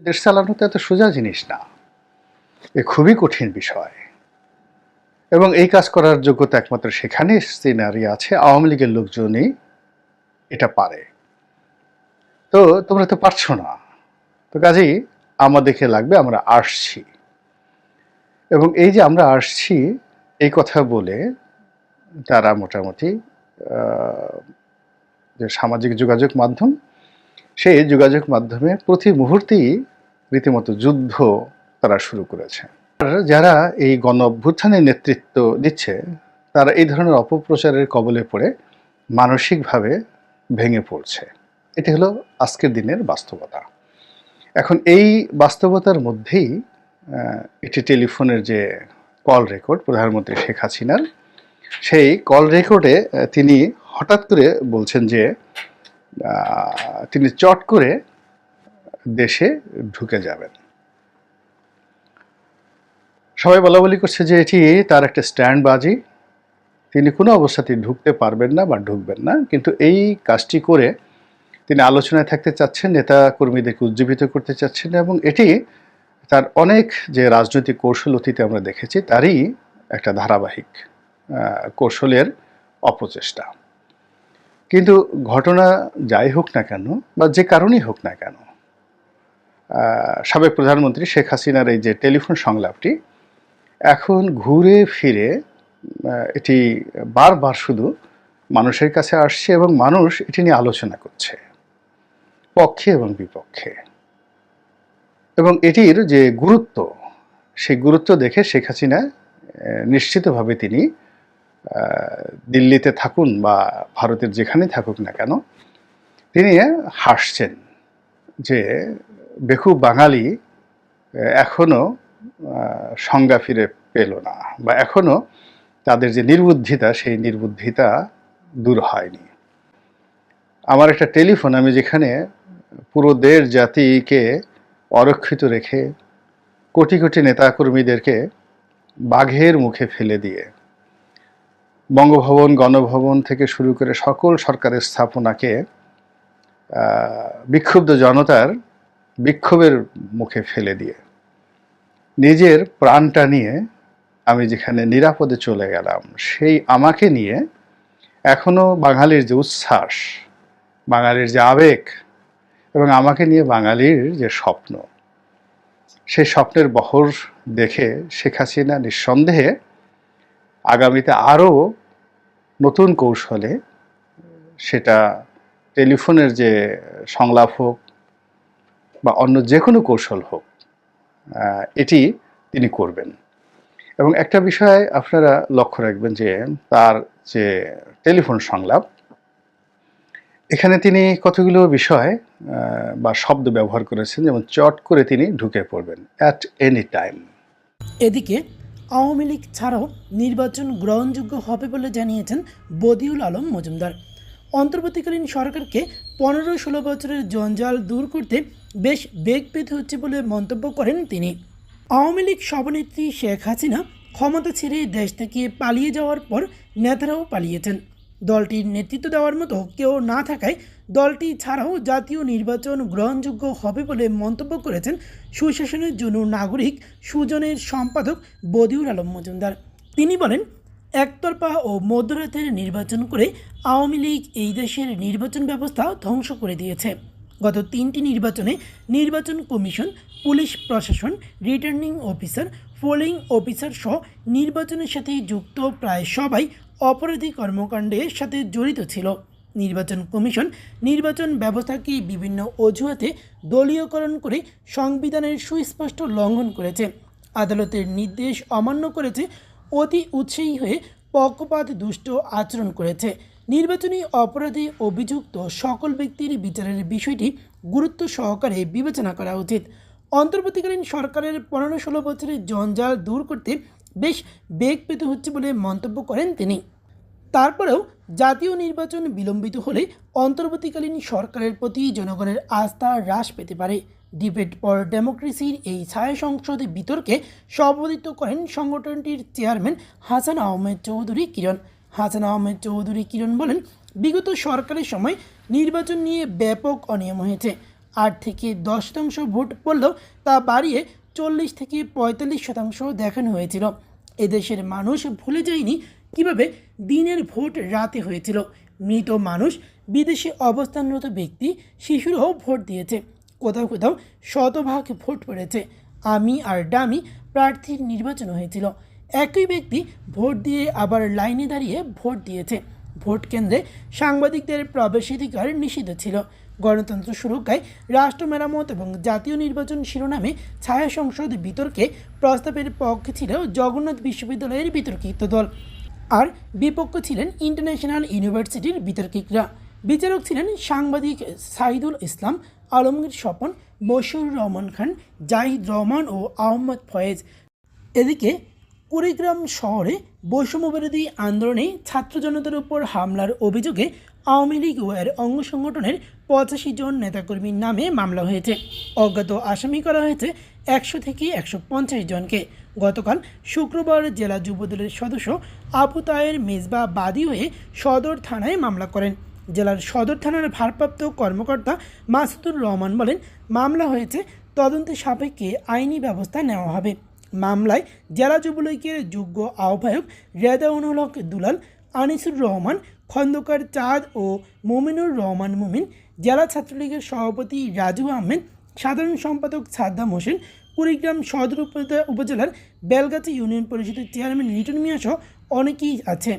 দেশ চালানো তো এত সোজা জিনিস না। এ খুবই কঠিন বিষয়। এবং এই কাজ করার যোগ্যতা একমাত্র সেখানে সিনারি আছে, আওয়ামী লীগের লোকজনই এটা পারে। তো তোমরা তো পারছ না। তো কাজেই আমাদেরকে লাগবে আমরা আসছি। এবং এই যে আমরা আসছি, এই কথা বলে তারা মোটামুটি যে সামাজিক যোগাযোগ মাধ্যম সেই যোগাযোগ মাধ্যমে প্রতি মুহূর্তেই রীতিমতো যুদ্ধ তারা শুরু করেছে। যারা এই গণ অভ্যুত্থানের নেতৃত্ব দিচ্ছে, তারা এই ধরনের অপপ্রচারের কবলে পড়ে মানসিকভাবে ভেঙে পড়ছে। এটি হলো আজকের দিনের বাস্তবতা। এখন এই বাস্তবতার মধ্যেই একটি টেলিফোনের যে কল রেকর্ড প্রধানমন্ত্রী শেখ হাসিনার, সেই কল রেকর্ডে তিনি হঠাৎ করে বলছেন যে তিনি চট করে দেশে ঢুকে যাবেন। সবাই বলা বলি করছে যে এটি তার একটা স্ট্যান্ড বাজি তিনি কোনো অবস্থাতেই ঢুকতে পারবেন না বা ঢুকবেন না, কিন্তু এই কাজটি করে তিনি আলোচনায় থাকতে চাচ্ছেন, নেতা কর্মীদেরকে উজ্জীবিত করতে চাচ্ছেন এবং এটি তার অনেক যে রাজনৈতিক কৌশল অতীতে আমরা দেখেছি, তারই একটা ধারাবাহিক কৌশলের অপচেষ্টা। কিন্তু ঘটনা যাই হোক না কেন, বা যে কারণেই হোক না কেন সাবেক প্রধানমন্ত্রী শেখ হাসিনার এই যে টেলিফোন সংলাপটি এখন ঘুরে ফিরে এটি বারবার শুধু মানুষের কাছে আসছে এবং মানুষ এটি নিয়ে আলোচনা করছে, পক্ষে এবং বিপক্ষে। এবং এটির যে গুরুত্ব, সেই গুরুত্ব দেখে শেখ হাসিনা নিশ্চিতভাবে তিনি দিল্লিতে থাকুন বা ভারতের যেখানেই থাকুক না কেন তিনি হাসছেন যে বেকুব বাঙালি আহ, এখনও সংজ্ঞা ফিরে পেল না বা এখনও তাদের যে নির্বুদ্ধিতা সেই নির্বুদ্ধিতা দূর হয়নি। আমার একটা টেলিফোন আমি যেখানে পুরো দেশ জাতিকে অরক্ষিত রেখে কোটি কোটি নেতাকর্মীদেরকে বাঘের মুখে ফেলে দিয়ে বঙ্গভবন, গণভবন থেকে শুরু করে সকল সরকারের স্থাপনাকে বিক্ষুব্ধ জনতার বিক্ষোভের মুখে ফেলে দিয়ে নিজের প্রাণটা নিয়ে আমি যেখানে নিরাপদে চলে গেলাম, সেই আমাকে নিয়ে এখনও বাঙালির যে উচ্ছ্বাস, বাঙালির যে আবেগ এবং আমাকে নিয়ে বাঙালির যে স্বপ্ন, সেই স্বপ্নের বহর দেখে শেখ হাসিনা নিঃসন্দেহে আগামীতে আরও নতুন কৌশলে সেটা টেলিফোনের যে সংলাপ হোক বা অন্য যে কোনো কৌশল হোক এটি তিনি করবেন। এবং একটা বিষয় আপনারা লক্ষ্য রাখবেন যে তার যে টেলিফোন সংলাপ, এখানে তিনি কতগুলো বিষয় বা শব্দ ব্যবহার করেছেন, যেমন চট করে তিনি ঢুকে পড়বেন অ্যাট এনি টাইম এদিকে আওয়ামী লীগ ছাড়াও নির্বাচন গ্রহণযোগ্য হবে বলে জানিয়েছেন বদিউল আলম মজুমদার। অন্তর্বর্তীকালীন সরকারকে পনেরো ষোলো বছরের জঞ্জাল দূর করতে বেশ বেগ পেতে হচ্ছে বলে মন্তব্য করেন তিনি। আওয়ামী লীগ সভানেত্রী শেখ হাসিনা ক্ষমতা ছেড়ে দেশ থেকে পালিয়ে যাওয়ার পর নেতারাও পালিয়েছেন। দলটির নেতৃত্ব দেওয়ার মতো কেউ না থাকায় দলটি ছাড়াও জাতীয় নির্বাচন গ্রহণযোগ্য হবে বলে মন্তব্য করেছেন সুশাসনের জন্য নাগরিক সুজনের সম্পাদক বদিউল আলম মজুমদার। তিনি বলেন, একতরফা ও মধ্যরাতের নির্বাচন করে আওয়ামী লীগ এই দেশের নির্বাচন ব্যবস্থা ধ্বংস করে দিয়েছে। গত তিনটি নির্বাচনে নির্বাচন কমিশন, পুলিশ প্রশাসন, রিটার্নিং অফিসার, পোলিং অফিসার সহ নির্বাচনের সাথে যুক্ত প্রায় সবাই অপরাধী কর্মকাণ্ডের সাথে জড়িত ছিল। নির্বাচন কমিশন নির্বাচন ব্যবস্থাকে বিভিন্ন অজুহাতে দলীয়করণ করে সংবিধানের সুস্পষ্ট লঙ্ঘন করেছে। আদালতের নির্দেশ অমান্য করেছে, অতি উৎসাহী হয়ে পক্ষপাত দুষ্ট আচরণ করেছে। নির্বাচনী অপরাধে অভিযুক্ত সকল ব্যক্তির বিচারের বিষয়টি গুরুত্ব সহকারে বিবেচনা করা উচিত। অন্তর্বর্তীকালীন সরকারের পনেরো ষোলো বছরের জঞ্জাল দূর করতে বেশ বেগ পেতে হচ্ছে বলে মন্তব্য করেন তিনি। তারপরেও জাতীয় নির্বাচন বিলম্বিত হলে অন্তর্বর্তীকালীন সরকারের প্রতি জনগণের আস্থা হ্রাস পেতে পারে। ডিবেট ফর ডেমোক্রেসির এই ছায়া সংসদে বিতর্কে সভাপতিত্ব করেন সংগঠনটির চেয়ারম্যান হাসান আহমেদ চৌধুরী কিরণ। হাসান আহমেদ চৌধুরী কিরণ বলেন, বিগত সরকারের সময় নির্বাচন নিয়ে ব্যাপক অনিয়ম হয়েছে। আট থেকে দশ শতাংশ ভোট পড়লেও তা বাড়িয়ে চল্লিশ থেকে পঁয়তাল্লিশ শতাংশ দেখানো হয়েছিল। এদেশের মানুষ ভুলে যায়নি কীভাবে দিনের ভোট রাতে হয়েছিল? মৃত মানুষ, বিদেশে অবস্থানরত ব্যক্তি, শিশুরাও ভোট দিয়েছে। কোথাও কোথাও শতভাগ ভোট পড়েছে। আমি আর ডামি প্রার্থীর নির্বাচন হয়েছিল। একই ব্যক্তি ভোট দিয়ে আবার লাইনে দাঁড়িয়ে ভোট দিয়েছে। ভোট কেন্দ্রে সাংবাদিকদের প্রবেশাধিকার নিষিদ্ধ ছিল। গণতন্ত্র সুরক্ষায় রাষ্ট্র মেরামত এবং জাতীয় নির্বাচন শিরোনামে ছায়া সংসদ বিতর্কে প্রস্তাবের পক্ষে ছিল জগন্নাথ বিশ্ববিদ্যালয়ের বিতর্কিত দল। আর বিপক্ষ ছিলেন ইন্টারন্যাশনাল ইউনিভার্সিটির বিতর্কিকরা। বিচারক ছিলেন সাংবাদিক সাইদুল ইসলাম, আলমগীর স্বপন বশিউর রহমান খান, জাহিদ রহমান ও আহমদ ফয়েজ। এদিকে কুড়িগ্রাম শহরে বৈষম্যবিরোধী আন্দোলনে ছাত্র জনতার উপর হামলার অভিযোগে আওয়ামী লীগ ও এর অঙ্গ সংগঠনের পঁচাশি জন নেতাকর্মীর নামে মামলা হয়েছে। অজ্ঞাত আসামি করা হয়েছে একশো থেকে একশো পঞ্চাশ জনকে। গতকাল শুক্রবার জেলা যুবদলের সদস্য আবু তায়ের মেজবা বাদী হয়ে সদর থানায় মামলা করেন। জেলার সদর থানার ভারপ্রাপ্ত কর্মকর্তা মাসুদুর রহমান বলেন, মামলা হয়েছে, তদন্তে সাপেক্ষে আইনি ব্যবস্থা নেওয়া হবে। মামলায় জেলা যুবলীগের যোগ্য আহ্বায়ক রেদাউনুল হক দুলাল, আনিসুর রহমান, খন্দকার চাঁদ ও মোমিনুর রহমান মুমিন, জেলা ছাত্রলীগের সভাপতি রাজু আহমেদ, সাধারণ সম্পাদক সাদ্দাম হোসেন কুড়িগ্রাম সদর উপজেলা- উপজেলার বেলগাছি ইউনিয়ন পরিষদের চেয়ারম্যান লিটন মিয়াসহ অনেকেই আছে